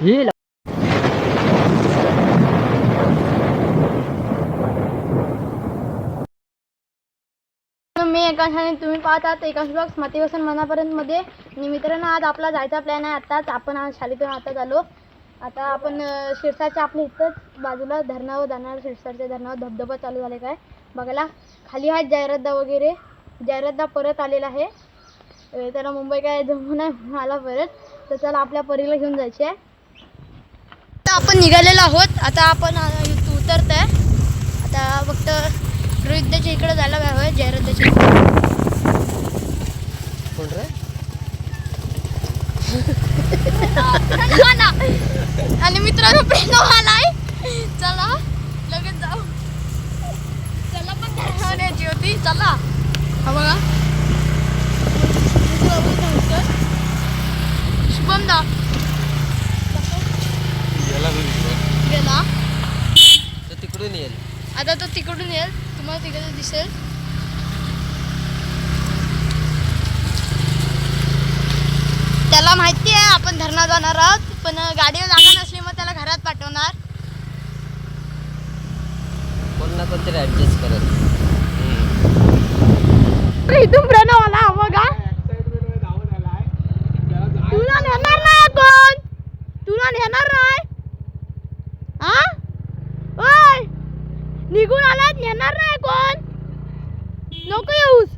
हे मी एकाश आणि तुम्ही पाहत आहात एकाश ब्लॉग्स मातीवसन मनापर्यंत मध्ये. मित्रांनो आज आपला जायचा प्लॅन आहे आत्ताच. आपण आज शाळेतून आताच आलो आता आपण शिरसाच्या आपल्या इथंच बाजूला धरणावर जाणार. शिरसाच्या धरणावर धबधबा चालू झाले काय बघायला खाली आहेत जाहिरातदा वगैरे. जाहिरातदा परत आलेला आहे. त्याला मुंबई काय जमू नाही म्हणून आला परत. तर चला आपल्या परीला घेऊन जायचे आहे. आता आपण निघालेलो आहोत. आता आपण उतरत आहे आता फक्त रोहितच्या इकडे जायला हवं कोण रे? आणि मित्रांनो प्रेरणा आलाय. चला लगेच जाऊ. चला पण धरण्याची होती चला. हा बघा. शुभम दा गेला तो तिकडून येईल. आता तो तिकडून येईल. तुम्हाला तिकडे दिसेल. त्याला माहिती आहे आपण धरणा जाणार आहोत पण गाडीवर जागा नसली मग त्याला घरात पाठवणार. कोण ना कोणतरी ऍडजस्ट करत. इथून प्रणव आला हा बघा. तुला नेणार नाही कोण? तुला नेणार नाही हा ओय निघून आलात? नेणार नाही कोण? नको येऊस.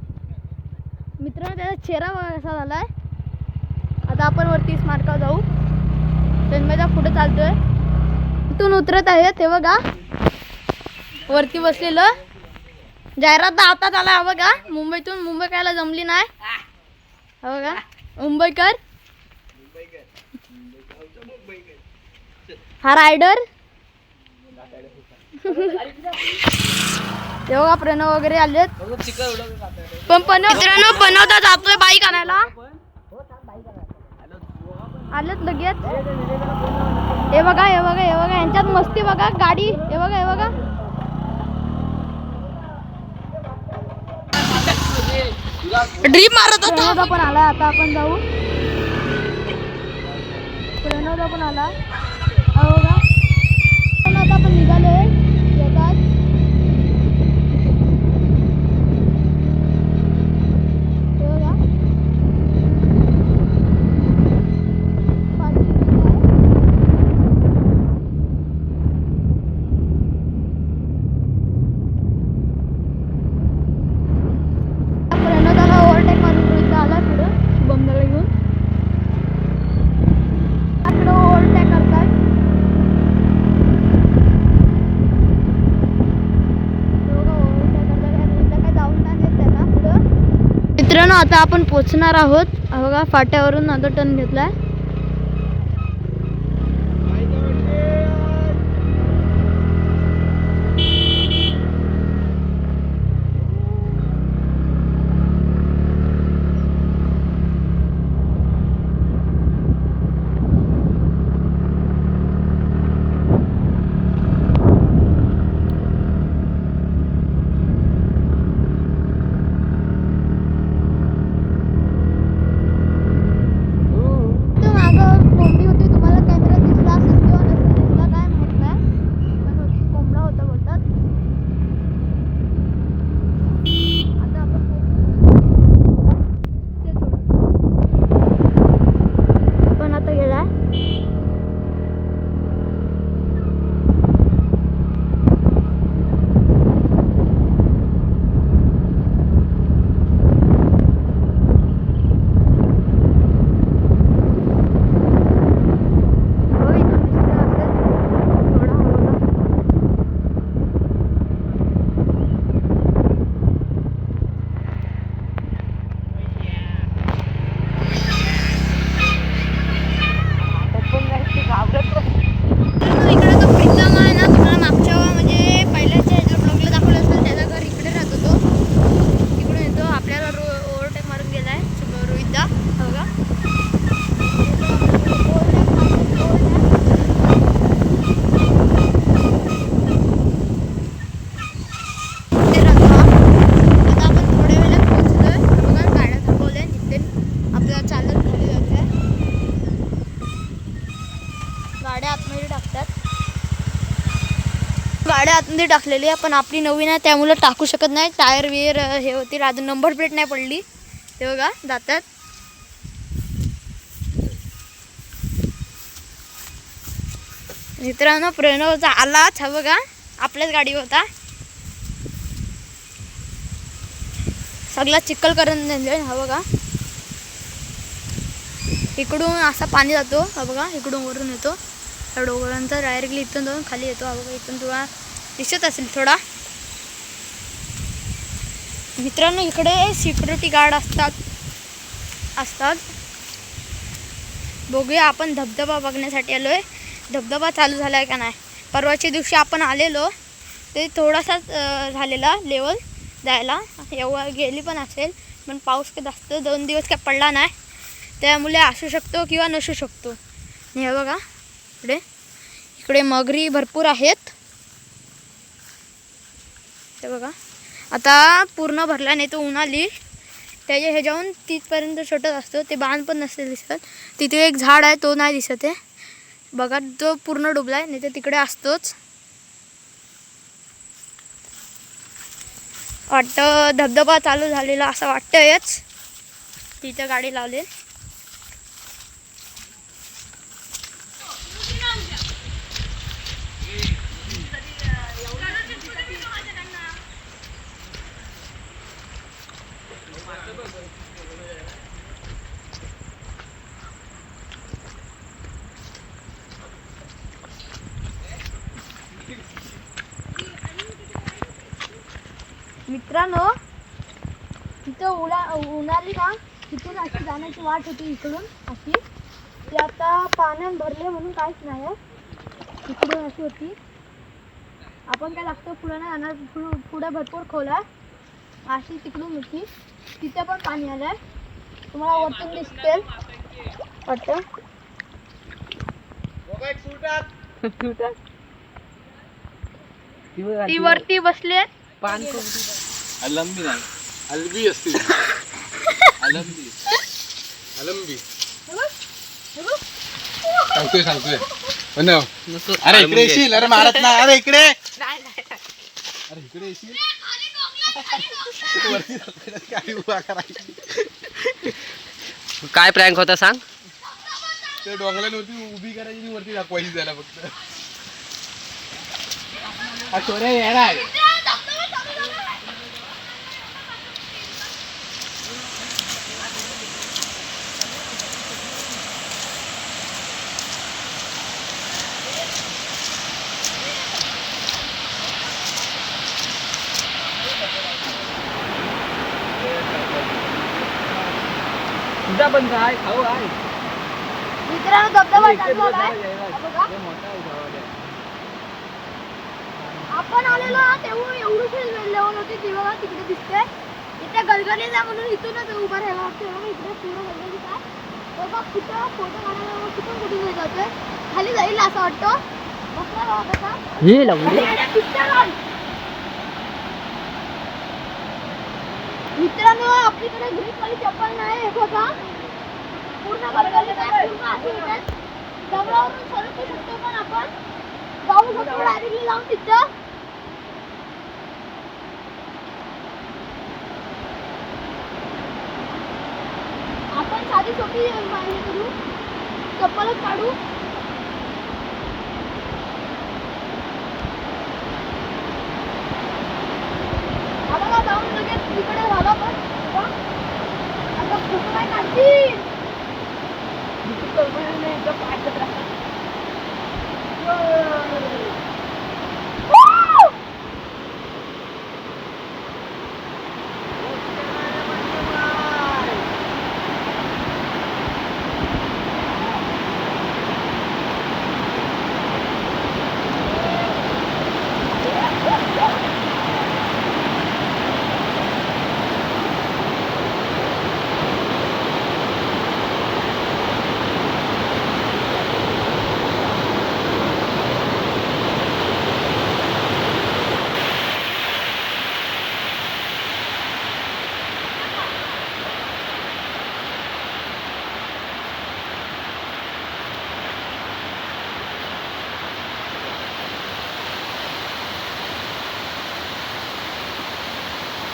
मित्रांनो त्याचा चेहरा असा झालाय. आता आपण वरती स्मारकावर जाऊ. जन्माच्या पुढे चालतोय. इथून उतरत आहे ते बघा. वरती बसलेलं. जाहिरात हातात आला हा बघा. मुंबईतून मुंबई कायला जमली नाही. हो बघा. मुंबईकर. हा रायडर तेव्हा प्रणव वगैरे आलेत. पण प्रणव मित्रांनो बनवता जातोय बाईक आणायला आलेत लगेच. हे बघा हे बघा हे बघा यांच्यात मस्ती बघा गाडी. हे बघा हे बघा. ड्रीप मारत होता. पण आला आता आपण जाऊ. प्रणवदा पण आला हो का पण आता आपण निघालोय येतात हे बघा. पाठी इकडे आहे. प्रणवदाला ओव्हरटेक मारून रोहित आला पुढं शुभमदाला घेऊन इकडं ओव्हरटेक करतात दोघं overtake करतात. या रोहितला काय जाऊन नाही देत त्यांना पुढं. मित्रांनो आता आपण पोचणार आहोत. बघा फाट्यावरून आता टर्न घेतला आहे आतमध्ये टाकलेली आहे. पण आपली नवीन आहे त्यामुळे टाकू शकत नाही. टायर वियर हे होतील अजून नंबर प्लेट नाही पडली. ते बघा जातात. मित्रांनो प्रणवचा आलाच. हा बघा आपल्याच गाडी होता. सगळा चिखल करून हा बघा. इकडून असा पाणी जातो. हा बघा इकडून वरून येतो. त्या डोंगरांचा डायरेक्टली इथून जाऊन खाली येतो. हा बघा इथून तुला दिसत असेल थोडा. मित्रांनो इकडे सिक्युरिटी गार्ड असतात. असतात. बघूया आपण धबधबा बघण्यासाठी आलो आहे धबधबा चालू झाला आहे का नाही? परवाच्या दिवशी आपण आलेलो. ते थोडासाच झालेला लेवल जायला एवढा गेली पण असेल पण पाऊस काय जास्त दोन दिवस काय पडला नाही. त्यामुळे असू शकतो किंवा नसू शकतो. हे बघा. इकडे. इकडे मगरी भरपूर आहेत. ते बघा. आता पूर्ण भरला नाही तो उन्हाली त्याच्या ह्याच्याहून तिथपर्यंत छोटत असतो. ते बांध पण नसते दिसत. तिथे एक झाड आहे तो नाही दिसत आहे. बघा तो पूर्ण डुबला आहे नाही तर तिकडे असतोच. वाटतं धबधबा चालू झालेला असं वाटतंयच. तिथं गाडी लावले मित्रांनो तिथं उडा उन्हाली का तिथून अशी जाण्याची वाट होती इकडून अशी. ती आता पाण्यात भरले म्हणून काहीच नाही आहे. इकडून अशी होती. आपण काय लागतं पुढे नाही जाणार. पुढं पुढे भरपूर खोल आहे. अशी तिकडून होती. तिथे पण पाणी आलंय तुम्हाला वरतून दिसते. वाटतं? ती वरती बसली पान अलंबी नाही. अलबी असते अलंबी. अलंबी. सांगतोय सांगतोय. बनव नको. अरे इकडे येशील अरे मारत नाही. अरे इकडे. अरे इकडे येशील. वरती जातोय, काय उभा करायची काय प्रँक होता सांग? ते डोंगला नव्हती उभी करायची आणि वरती दाखवायची त्याला फक्त. हा चोऱ्या येणार. पण काय खाऊ आहे. मित्रांनो धबधबा चालू हा बघा. आपण आलेलो तेव्हा एवढीशी लेवल होती ती बघा तिकडे दिसते. इथे गलगलीत आहे म्हणून इथूनच उभं लागतं बघा इकडे पूर्ण गलगलीत आहे. तर बघ कुठं फोटो काढायला कुठून कुठून जातोय. खाली जाईल असं वाटतं. बघा कसा. हे मित्रांनो मित्रांनो आपलीकडे ग्रीप वाली चप्पल नाही हे बघा. पूर्ण आहे पूर्ण सरकू शकतो पण आपण. जाऊ शकतो डायरेक्टली जाऊन तिथं. आपण साधी सोपी हे करू. चप्पलच काढू.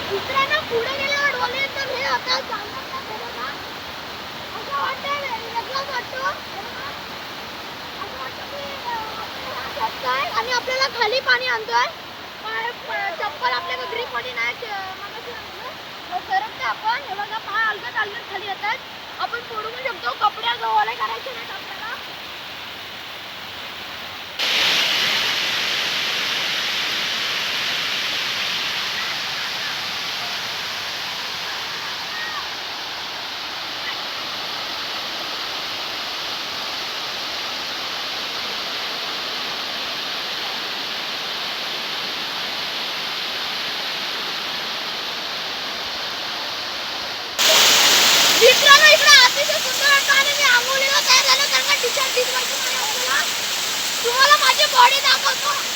मित्रांनो पुढे गेल्यावर डोले तर हे आता चालणार नाही असं वाटतंय वेगळंच वाटतो आणि आपल्याला खाली पाणी आणतोय. चप्पल आपल्या गगरी पाणी नाही सरकते आपण. हे बघा पहा अलगत अलगत खाली येतात. आपण पडू पण शकतो. कपड्या गव्हाला करायचे नाहीत आपल्याला मित्रांनो इकडे अतिशय सुंदर वाटतं आणि मी आंघोळीला तयार झालो कारण का टी शर्ट भिजवायचं नाही आपल्याला तुम्हाला माझी बॉडी दाखवतो चालतंय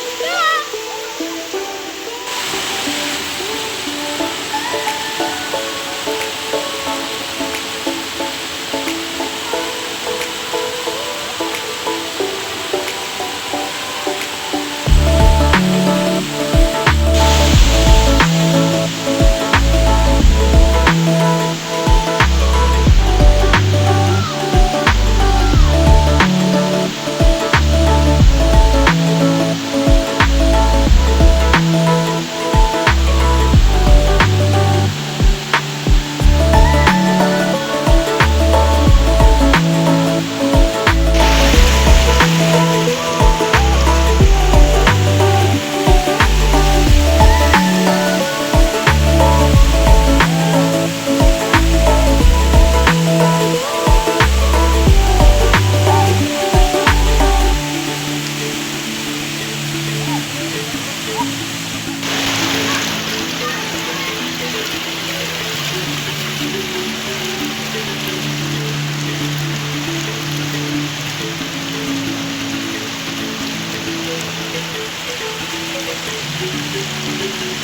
Thank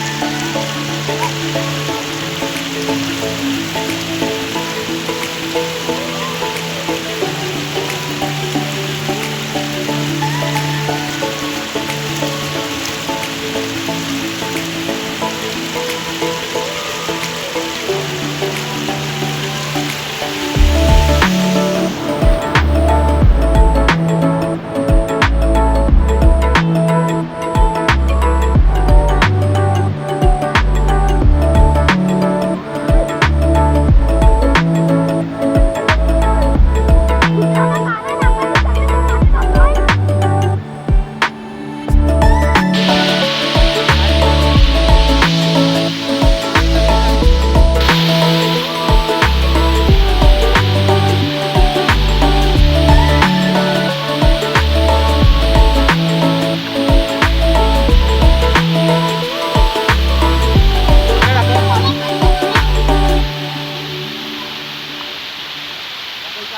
you. 감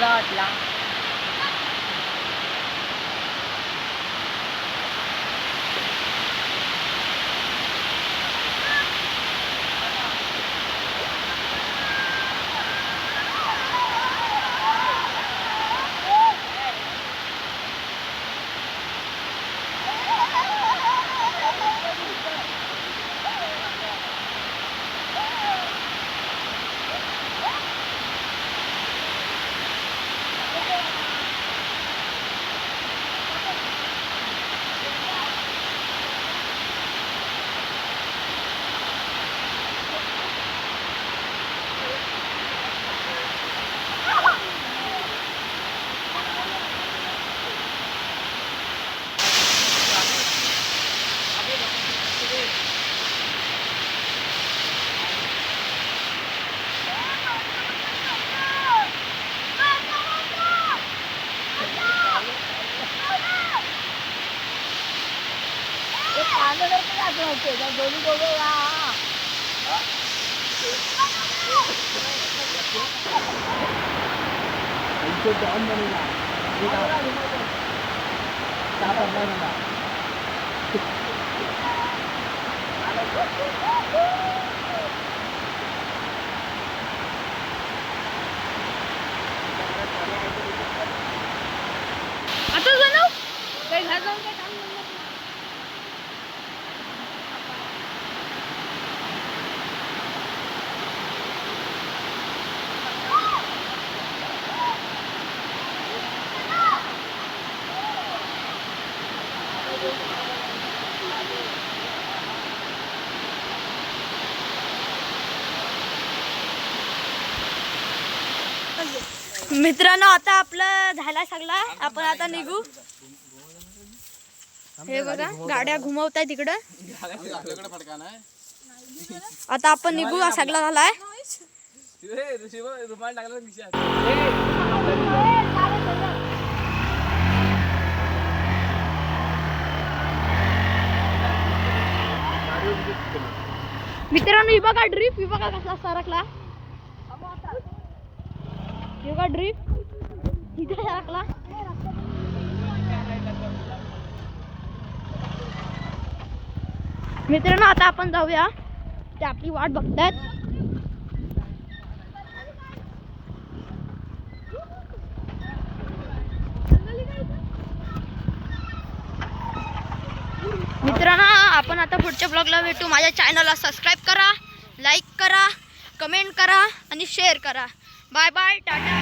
사합니 다. आता जाऊ काही घर जाऊन मित्रांनो आता आपलं झाला सगळा. आपण आता निघू. हे बघा गाड्या घुमवत आहे तिकडं. आता आपण निघू सगळा झालाय. मित्रांनो ही बघा ड्रीप ही बघा कसला सरकला ही बघा ड्रीप इथे सरकला मित्रांनो आता आपण जाऊया. ते आपली वाट बघतायत. मित्रांनो आपण आता पुढच्या ब्लॉगला भेटू. माझ्या चॅनलला सबस्क्राईब करा लाईक करा कमेंट करा आणि शेअर करा. Bye bye tata.